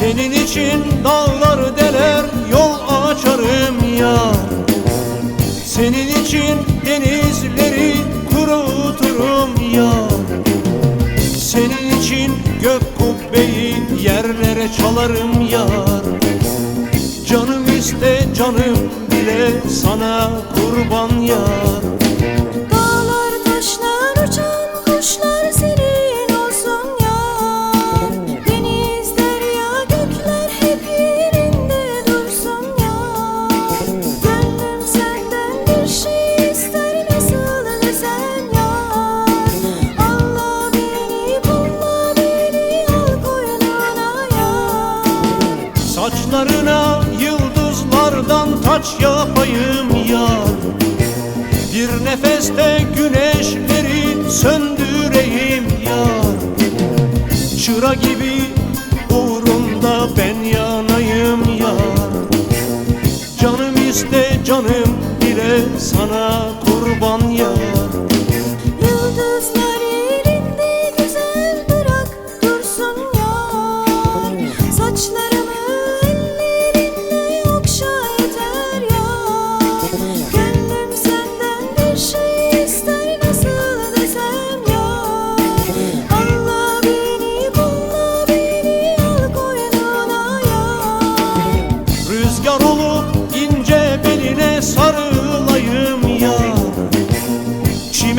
Senin için dağlar deler yol açarım yar. Senin için denizleri kuruturum yar. Senin için gök kubbeyi yerlere çalarım yar. Canım iste canım bile sana kurban yar Saçlarına yıldızlardan taç yapayım yar Bir nefeste güneşleri söndüreyim yar Çıra gibi uğrunda ben yanayım yar Canım iste canım bile sana kurban yar Yıldızlar yerinde güzel bırak dursun yar Saçlarımı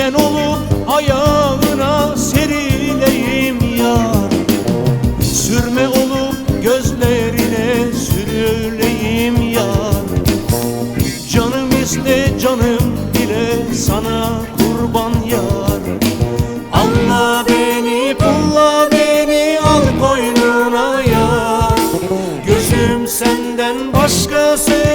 çimen olup ayağına serileyim yar. Sürme olup gözlerine sürüleyim yar. Canım iste canım bile sana kurban yar. Anla beni pulla beni al koynuna yar. Gözüm senden başkası